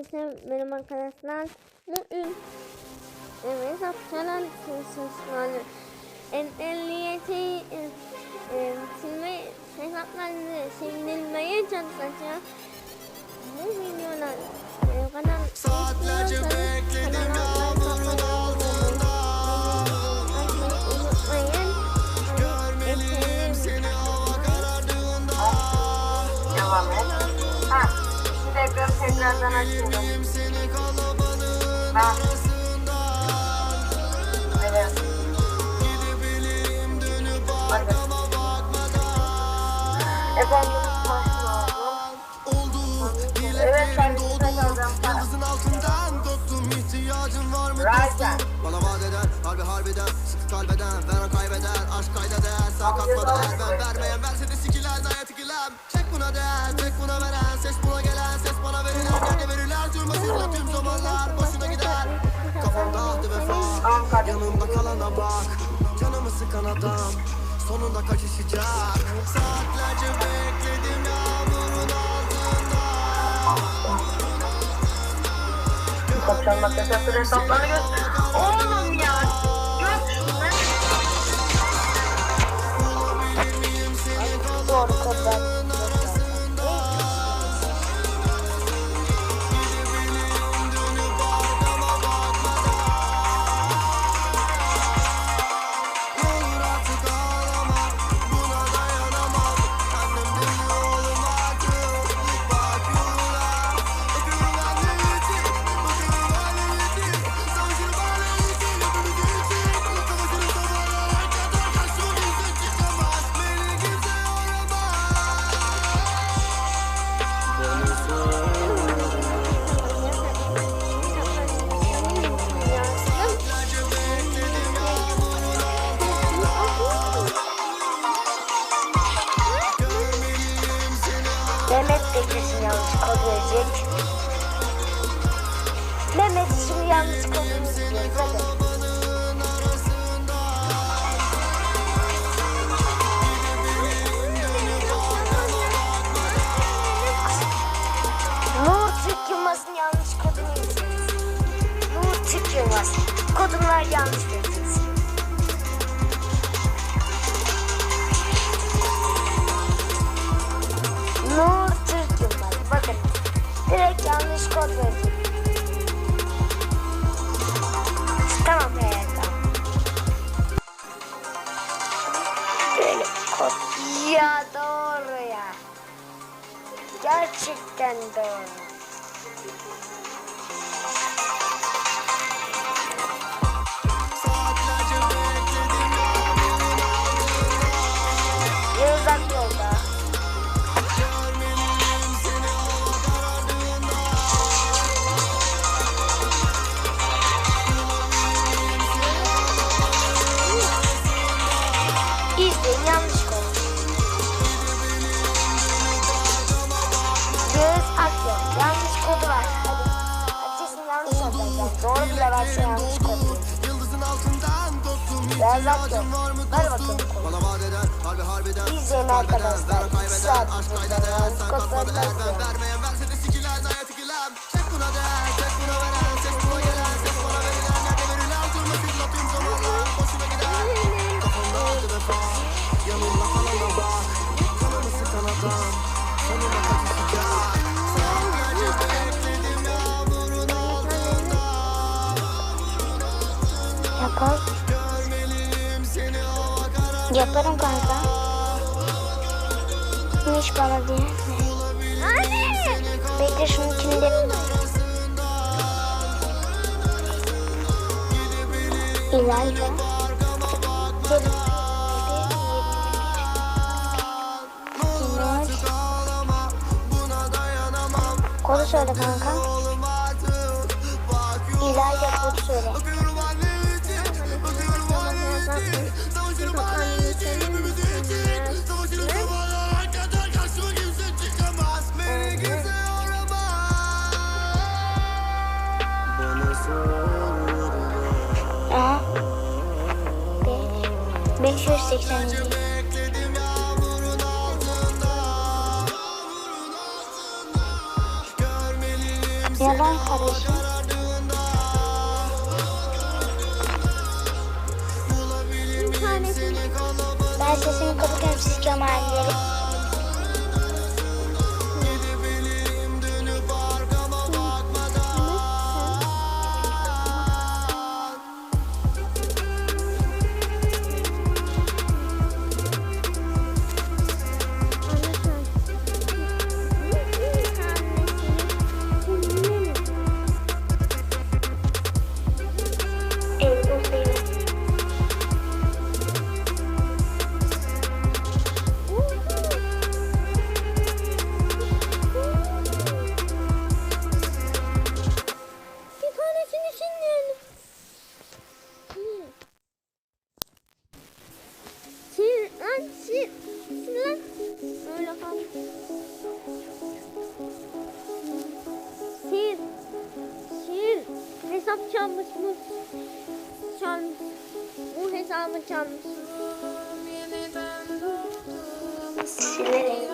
Herkese merhaba arkadaşlar. Bugün evet hapşaran sınıfları en 57 e, e, silme hesaplarını silinmeye çalışacağım. Bu videolar e, tekrardan açıyorum. Ha. Evet. Hadi. Efendim Evet, ben mı Raja. dostum Bana vaat eder harbi harbiden Sıkı kalbeden veren kaybeder Aşk kaydeder sen katma değer Ben vermeyen verse de sikiler dayat ikilem Çek buna değer tek buna veren Yanımda kalana bak. Canımı sıkan adam. Sonunda kaçışacak. Saatlerce bekledim yağmurun altında. Kapşon makyajı hesaplarını göster. Verecek. Mehmet şimdi kod verecek. Hadi. Yılmaz'ın yanlış kodunu vereceksin. Nur yanlış verecek. Tamam evet tamam. Böyle kod. Ya doğru ya. Gerçekten doğru. Verilen Yerde verilen tüm asırla tüm zamanlar Boşuna gider Kafamda ahdi vefa Yanımda kalana bak Canımı sıkan adam Sonunda kaçışacak Saatlerce bekledim yağmurun altında Yapar. Yaparım kanka. Hiç bana diye. Bekle şunu kimde? İleride. Olur artık ağlama Buna dayanamam Kodu söyle kanka. İleride kodu söyle. Você se encontra psicanalista. Hesap çalmış bu. Çalmış. Bu hesabı çalmış. Silerek.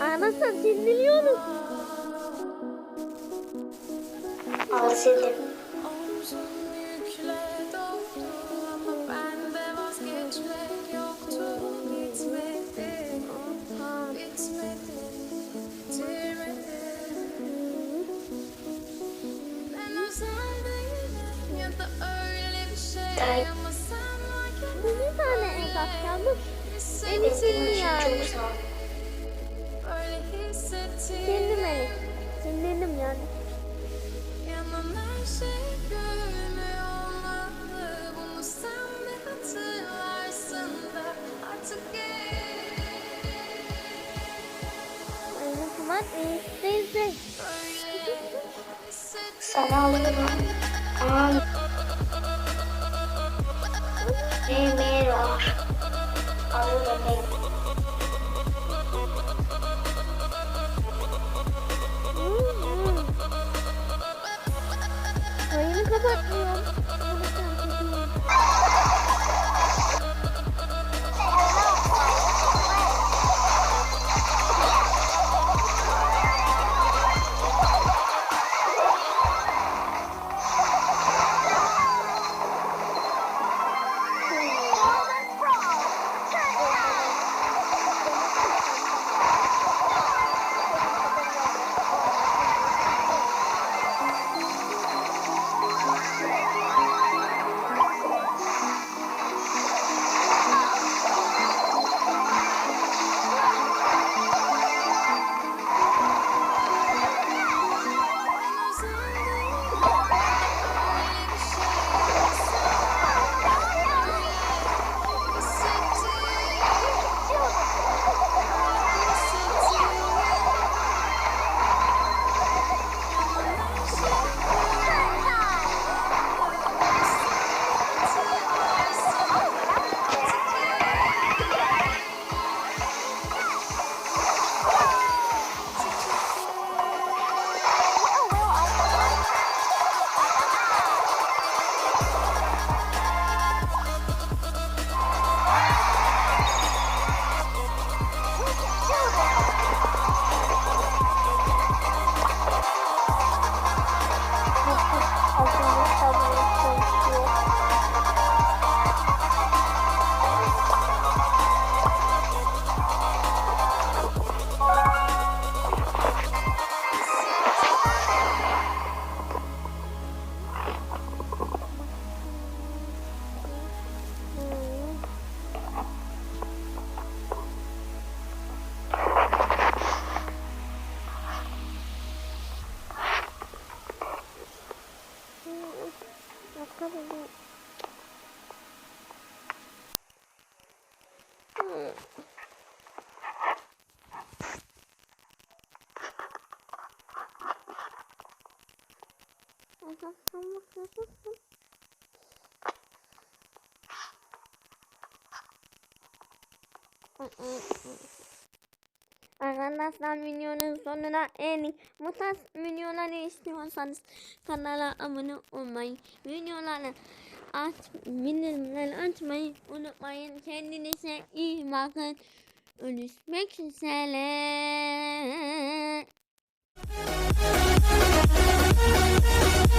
Anasını sildiriyorum. Al Bu bir tane çalmış. Beni Benim yani. Sildi beni. Sildirdim yani. Aynı kumat değilse. Sana alırım. Aman. Emir var. Alırım ben. Yayını kapatmıyorum. Bunu Arkadaşlar videonun sonuna erin. Bu tarz videoları istiyorsanız kanala abone olmayı, videoları aç, bildirimleri açmayı unutmayın. Kendinize iyi bakın. Görüşmek üzere.